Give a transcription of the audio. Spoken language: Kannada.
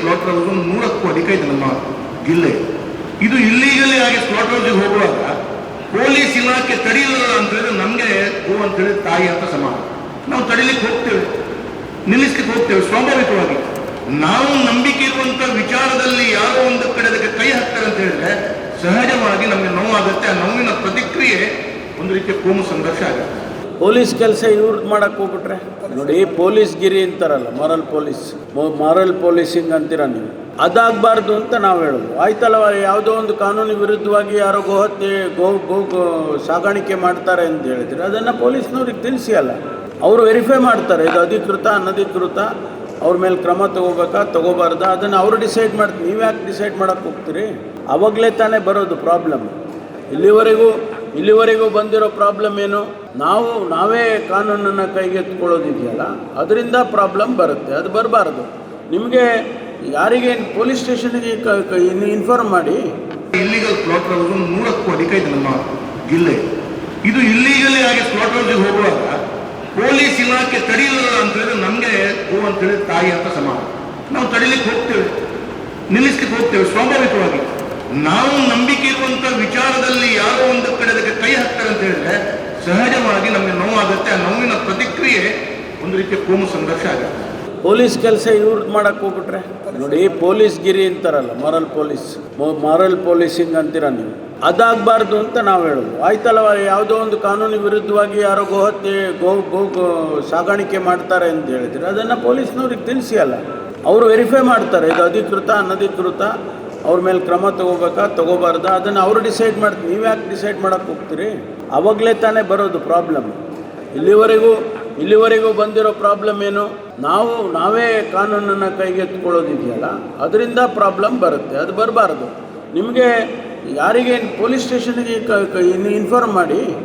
ಸ್ಲಾಟರ್ ಹೌಸ್ ನೂರಕ್ಕೂ ಅಧಿಕ ಇದೆ ನಮ್ಮ ಜಿಲ್ಲೆ. ಇದು ಇಲ್ಲೀಗಲಿ ಆಗಿ ಸ್ಲಾಟರ್ ಹೌಸ್ಗೆ ಹೋಗುವಾಗ ಪೊಲೀಸ್ ಇಲಾಖೆ ತಡೆಯಲ್ಲ ಅಂತ ಹೇಳಿದ್ರೆ ನಮಗೆ ಹೋ ಅಂತ ಹೇಳಿ ತಾಯಿ ಅಂತ ಸಮಾನ ನಾವು ತಡಿಲಿಕ್ಕೆ ಹೋಗ್ತೇವೆ. ನಿಲ್ಲಿಸ್ಲಿಕ್ಕೆ ಹೋಗ್ತೇವೆ, ಸ್ವಾಭಾವಿಕವಾಗಿ. ನಾವು ನಂಬಿಕೆ ಇರುವಂತ ವಿಚಾರದಲ್ಲಿ ಯಾರೋ ಒಂದು ಕಡೆ ಅದಕ್ಕೆ ಕೈ ಹಾಕ್ತಾರೆ ಅಂತ ಹೇಳಿದ್ರೆ ಸಹಜವಾಗಿ ನಮಗೆ ನೋವಾಗುತ್ತೆ. ಆ ನೋವಿನ ಪ್ರತಿಕ್ರಿಯೆ ಒಂದು ರೀತಿಯ ಕೋಮು ಸಂಘರ್ಷ ಆಗುತ್ತೆ. ಪೊಲೀಸ್ ಕೆಲಸ ಇವ್ರದ್ದು ಮಾಡಕ್ಕೆ ಹೋಗ್ಬಿಟ್ರೆ? ನೋಡಿ ಪೊಲೀಸ್ ಗಿರಿ ಅಂತಾರಲ್ಲ ಮಾರಲ್ ಪೊಲೀಸ್ ಮಾರಲ್ ಪೊಲೀಸಿಂಗ್ ಅಂತೀರ ನೀವು. ಅದಾಗಬಾರ್ದು ಅಂತ ನಾವು ಹೇಳೋದು. ಆಯ್ತಲ್ಲ ಯಾವುದೋ ಒಂದು ಕಾನೂನು ವಿರುದ್ಧವಾಗಿ ಯಾರೋ ಗೋಹತ್ಯೆ, ಗೋ ಗೋ ಸಾಗಾಣಿಕೆ ಮಾಡ್ತಾರೆ ಅಂತ ಹೇಳಿದ್ರೆ, ಅದನ್ನು ಪೊಲೀಸ್ನವ್ರಿಗೆ ತಿಳಿಸಿ ಅಲ್ಲ. ಅವರು ವೆರಿಫೈ ಮಾಡ್ತಾರೆ, ಇದು ಅಧಿಕೃತ, ಅನಧಿಕೃತ, ಅವ್ರ ಮೇಲೆ ಕ್ರಮ ತಗೋಬೇಕಾ, ತಗೋಬಾರ್ದಾ, ಅದನ್ನು ಅವರು ಡಿಸೈಡ್ ಮಾಡ್ತಾರೆ ನೀವು ಯಾಕೆ ಡಿಸೈಡ್ ಮಾಡೋಕ್ಕೆ ಹೋಗ್ತೀರಿ? ಅವಾಗಲೇ ತಾನೇ ಬರೋದು ಪ್ರಾಬ್ಲಮ್ ಇಲ್ಲಿವರೆಗೂ ಇಲ್ಲಿವರೆಗೂ ಬಂದಿರೋ ಪ್ರಾಬ್ಲಮ್ ಏನು? ನಾವು, ನಾವೇ ಕಾನೂನನ್ನು ಕೈಗೆತ್ಕೊಳ್ಳೋದಿದೆಯಲ್ಲ ಅದರಿಂದ ಪ್ರಾಬ್ಲಮ್ ಬರುತ್ತೆ, ಅದು ಬರಬಾರ್ದು. ನಿಮಗೆ ಯಾರಿಗೆ ಪೊಲೀಸ್ ಸ್ಟೇಷನ್ಗೆ ಇನ್ಫಾರ್ಮ್ ಮಾಡಿ. ಇಲ್ಲಿಗಲ್ ಸ್ಲಾಟರ್ ನೂರಕ್ಕೂ ಅಧಿಕ ಇದೆ ನಮ್ಮ ಜಿಲ್ಲೆ. ಇದು ಇಲ್ಲೀಗಲಿ ಆಗಿ ಸ್ಲಾಟರ್ ಹೋಗುವಾಗ ಪೊಲೀಸ್ ಇಲಾಖೆ ತಡೆಯಲ್ಲ ಅಂತ ಹೇಳಿದ್ರೆ ನಮಗೆ ಓ ಅಂತ ಹೇಳಿ ತಾಯಿ ಅಂತ ಸಮಾನ ನಾವು ತಡಿಲಿಕ್ಕೆ ಹೋಗ್ತೇವೆ, ನಿಲ್ಲಿಸ್ಲಿಕ್ಕೆ ಹೋಗ್ತೇವೆ, ಸ್ವಾಭಾವಿಕವಾಗಿ. ನಾವು ನಂಬಿಕೆ ಇರುವಂತ ವಿಚಾರದಲ್ಲಿ ಯಾರೋ ಒಂದು ಕಡೆ ಅದಕ್ಕೆ ಕೈ ಹಾಕ್ತಾರೆ ಅಂತ ಹೇಳಿದ್ರೆ ಸಹಜವಾಗಿ ನಮಗೆ ನೋವಾಗುತ್ತೆ. ಆ ನೋವಿನ ಪ್ರತಿಕ್ರಿಯೆ ಒಂದು ರೀತಿಯ ಕೋಮು ಸಂಘರ್ಷ ಆಗುತ್ತೆ. ಪೊಲೀಸ್ ಕೆಲಸ ಇವ್ರು ಮಾಡಕ್ಕೆ ಹೋಗ್ಬಿಟ್ರೆ? ನೋಡಿ ಪೊಲೀಸ್ ಗಿರಿ ಅಂತಾರಲ್ಲ, ಮಾರಲ್ ಪೊಲೀಸ್. ಮಾರಲ್ ಪೊಲೀಸಿಂಗ್ ಅಂತೀರ ನೀವು? ಅದಾಗಬಾರ್ದು ಅಂತ ನಾವು ಹೇಳೋದು. ಆಯ್ತಲ್ಲ, ಯಾವುದೋ ಒಂದು ಕಾನೂನು ವಿರುದ್ಧವಾಗಿ ಯಾರೋ ಗೋಹತ್ಯೆ, ಗೋ ಗೋ ಗೋ, ಸಾಗಾಣಿಕೆ ಮಾಡ್ತಾರೆ ಅಂತ ಹೇಳಿದ್ರೆ ಅದನ್ನು ಪೊಲೀಸ್ನವ್ರಿಗೆ ತಿಳಿಸಿ ಅಲ್ಲ. ಅವರು ವೆರಿಫೈ ಮಾಡ್ತಾರೆ, ಇದು ಅಧಿಕೃತ, ಅನಧಿಕೃತ. ಅವ್ರ ಮೇಲೆ ಕ್ರಮ ತಗೋಬೇಕಾ? ತಗೋಬಾರ್ದ? ಅದನ್ನು ಅವರು ಡಿಸೈಡ್ ಮಾಡ್ತಾರೆ ನೀವು ಯಾಕೆ ಡಿಸೈಡ್ ಮಾಡೋಕ್ಕೆ ಹೋಗ್ತೀರಿ? ಅವಾಗಲೇ ತಾನೇ ಬರೋದು ಪ್ರಾಬ್ಲಮ್ ಇಲ್ಲಿವರೆಗೂ ಇಲ್ಲಿವರೆಗೂ ಬಂದಿರೋ ಪ್ರಾಬ್ಲಮ್ ಏನು? ನಾವು, ನಾವೇ ಕಾನೂನನ್ನು ಕೈಗೆತ್ಕೊಳ್ಳೋದಿದೆಯಲ್ಲ ಅದರಿಂದ ಪ್ರಾಬ್ಲಮ್ ಬರುತ್ತೆ. ಅದು ಬರಬಾರ್ದು. ನಿಮಗೆ ಯಾರಿಗೆ ಪೊಲೀಸ್ ಸ್ಟೇಷನ್ಗೆ ಇನ್ಫಾರ್ಮ್ ಮಾಡಿ